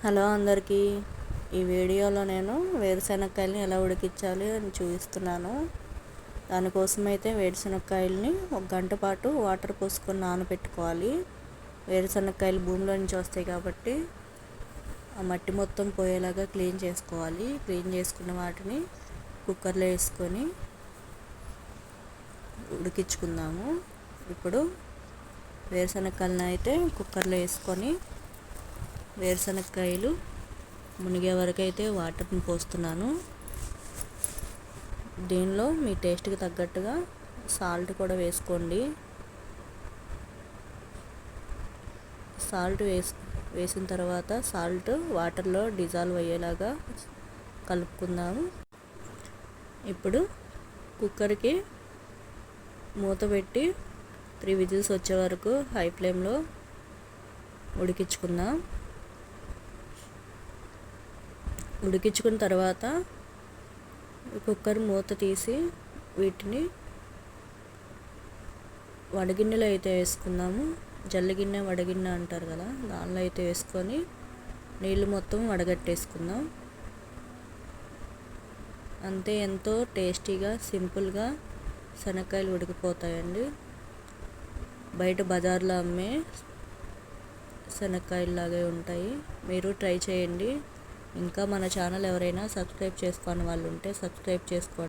Hello అందరికీ. ఈ వీడియోలో నేను వేరుశనగకాయలని ఎలా ఉడికించాలి అని చూపిస్తున్నాను. దానికోసం అయితే ఒక గంట పాటు వాటర్ పోసుకొని నానబెట్టుకోవాలి. వేరుశనగకాయలు భూమిలో నుంచి వస్తాయి కాబట్టి ఆ మట్టి మొత్తం పోయేలాగా క్లీన్ చేసుకోవాలి. క్లీన్ చేసుకున్న వాటిని కుక్కర్లో వేసుకొని ఉడికించుకుందాము. ఇప్పుడు వేరుశనగకాయలను అయితే కుక్కర్లో వేసుకొని వేరుశనగకాయలు మునిగే వరకు అయితే వాటర్ని పోస్తున్నాను. దీనిలో మీ టేస్ట్కి తగ్గట్టుగా సాల్ట్ కూడా వేసుకోండి. సాల్ట్ వేసి వేసిన తర్వాత సాల్ట్ వాటర్లో డిజాల్వ్ అయ్యేలాగా కలుపుకుందాము. ఇప్పుడు కుక్కర్కి మూత పెట్టి త్రీ విజిల్స్ వచ్చే వరకు హై ఫ్లేమ్లో ఉడికించుకుందాం. ఉడికించుకున్న తర్వాత కుక్కర్ మూత తీసి వీటిని వడగిన్నెలో అయితే వేసుకుందాము. జల్లగిన్నె వడగిన్నె అంటారు కదా దానిలో అయితే వేసుకొని నీళ్ళు మొత్తం వడగట్టేసుకుందాం. అంతే ఎంతో టేస్టీగా సింపుల్గా శనక్కాయలు ఉడికిపోతాయండి. బయట బజార్లో అమ్మే శనక్కాయలు లాగే ఉంటాయి. మీరు ట్రై చేయండి. ఇంకా మన ఛానల్ ఎవరైనా సబ్స్క్రైబ్ చేసుకోని వాళ్ళు ఉంటే సబ్స్క్రైబ్ చేసుకోండి.